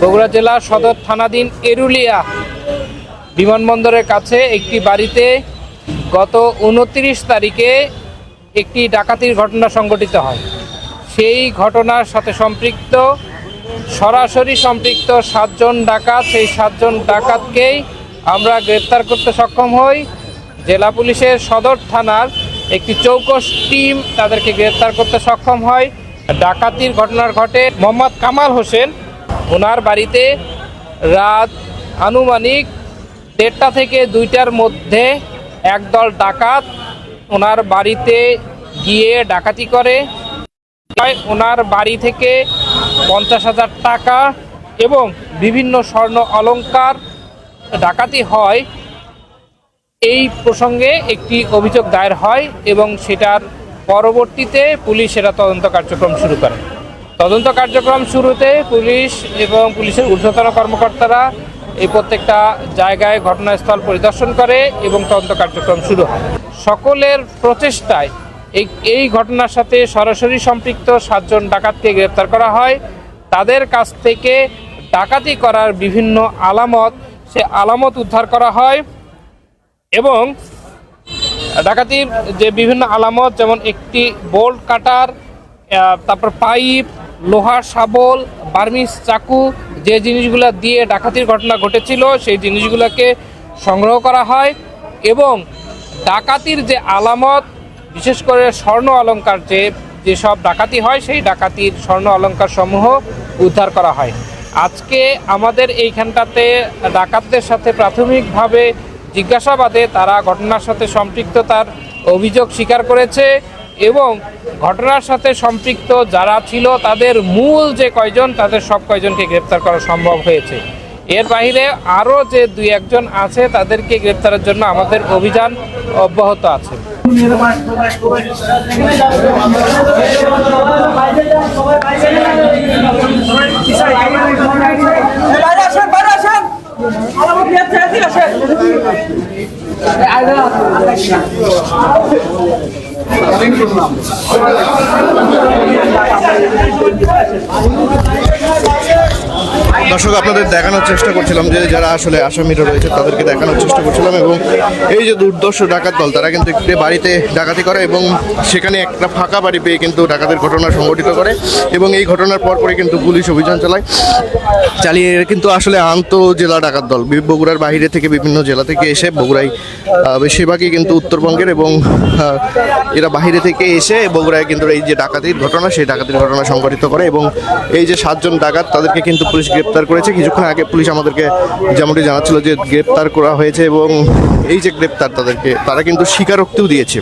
বগুড়া জেলার সদর থানাধীন এরুলিয়া বিমানবন্দরের কাছে একটি বাড়িতে গত উনত্রিশ তারিখে একটি ডাকাতির ঘটনা সংঘটিত হয়। সেই ঘটনার সাথে সম্পৃক্ত, সরাসরি সম্পৃক্ত সাতজন ডাকাত, সেই সাতজন ডাকাতকেই আমরা গ্রেপ্তার করতে সক্ষম হই। জেলা পুলিশের সদর থানার একটি চৌকস টিম তাদেরকে গ্রেপ্তার করতে সক্ষম হয়। ডাকাতির ঘটনার ঘটে মোহাম্মদ কামাল হোসেন। ওনার বাড়িতে রাত আনুমানিক দেড়টা থেকে দুইটার মধ্যে একদল ডাকাত ওনার বাড়িতে গিয়ে ডাকাতি করে। ওনার বাড়ি থেকে পঞ্চাশ হাজার টাকা এবং বিভিন্ন স্বর্ণ অলংকার ডাকাতি হয়, এই প্রসঙ্গে একটি অভিযোগ দায়ের হয় এবং সেটার পরবর্তীতে পুলিশ সেটা তদন্ত কার্যক্রম শুরু করে। তদন্ত কার্যক্রম শুরুতে পুলিশ এবং পুলিশের ঊর্ধ্বতন কর্মকর্তারা এই প্রত্যেকটা জায়গায় ঘটনাস্থল পরিদর্শন করে এবং তদন্ত কার্যক্রম শুরু হয়। সকলের প্রচেষ্টায় এই এই ঘটনার সাথে সরাসরি সম্পৃক্ত সাতজন ডাকাতকে গ্রেপ্তার করা হয়। তাদের কাছ থেকে ডাকাতি করার বিভিন্ন আলামত সে আলামত উদ্ধার করা হয় এবং ডাকাতির যে বিভিন্ন আলামত, যেমন একটি বোল্ট কাটার তারপর পাইপ, লোহার শাবল বার্মিস চাকু, যে জিনিসগুলো দিয়ে ডাকাতির ঘটনা ঘটেছিল, সেই জিনিসগুলোকে সংগ্রহ করা হয় এবং ডাকাতির যে আলামত, বিশেষ করে স্বর্ণ অলংকার যে, যেসব ডাকাতি হয়, সেই ডাকাতির স্বর্ণ অলংকার সমূহ উদ্ধার করা হয়। আজকে আমাদের এইখানটাতে ডাকাতদের সাথে প্রাথমিকভাবে জিজ্ঞাসাবাদে তারা ঘটনার সাথে সম্পৃক্ততার অভিযোগ স্বীকার করেছে এবং ঘটনার সাথে সম্পৃক্ত যারা ছিল তাদের মূল যে কয়জন, তাদের সব কয়জনকে গ্রেপ্তার করা সম্ভব হয়েছে। এর বাইরে আরও যে দুই একজন আছে, তাদেরকে গ্রেপ্তারের জন্য আমাদের অভিযান অব্যাহত আছে। বাইরে আসেন দর্শক, আপনাদের দেখানোর চেষ্টা করছিলাম যে যারা আসলে আসামিরা রয়েছে তাদেরকে দেখানোর চেষ্টা করছিলাম এবং এই যে দুর্দর্শ ডাকাত দল, তারা কিন্তু একটি বাড়িতে ডাকাতি করে এবং সেখানে একটা ফাঁকা বাড়ি পেয়ে কিন্তু ডাকাতের ঘটনা সংঘটিত করে এবং এই ঘটনার পরপরই কিন্তু পুলিশ অভিযান চালায়। চালিয়ে কিন্তু আসলে আন্ত জেলা ডাকাত দল বগুড়ার বাইরে থেকে বিভিন্ন জেলা থেকে এসে বগুড়ায় বেশিরভাগই কিন্তু উত্তরবঙ্গের এবং এরা বাইরে থেকে এসে বগুড়ায় কিন্তু এই যে ডাকাতির ঘটনা, সেই ডাকাতির ঘটনা সংঘটিত করে এবং এই যে সাতজন ডাকাত তাদেরকে কিন্তু পুলিশ গ্রেপ্তার করেছে। কিছুক্ষণ আগে পুলিশ আমাদেরকে যেমনটি জানাচ্ছিল যে গ্রেপ্তার করা হয়েছে এবং এই যে গ্রেপ্তার তাদেরকে, তারা কিন্তু স্বীকারোক্তিও দিয়েছে।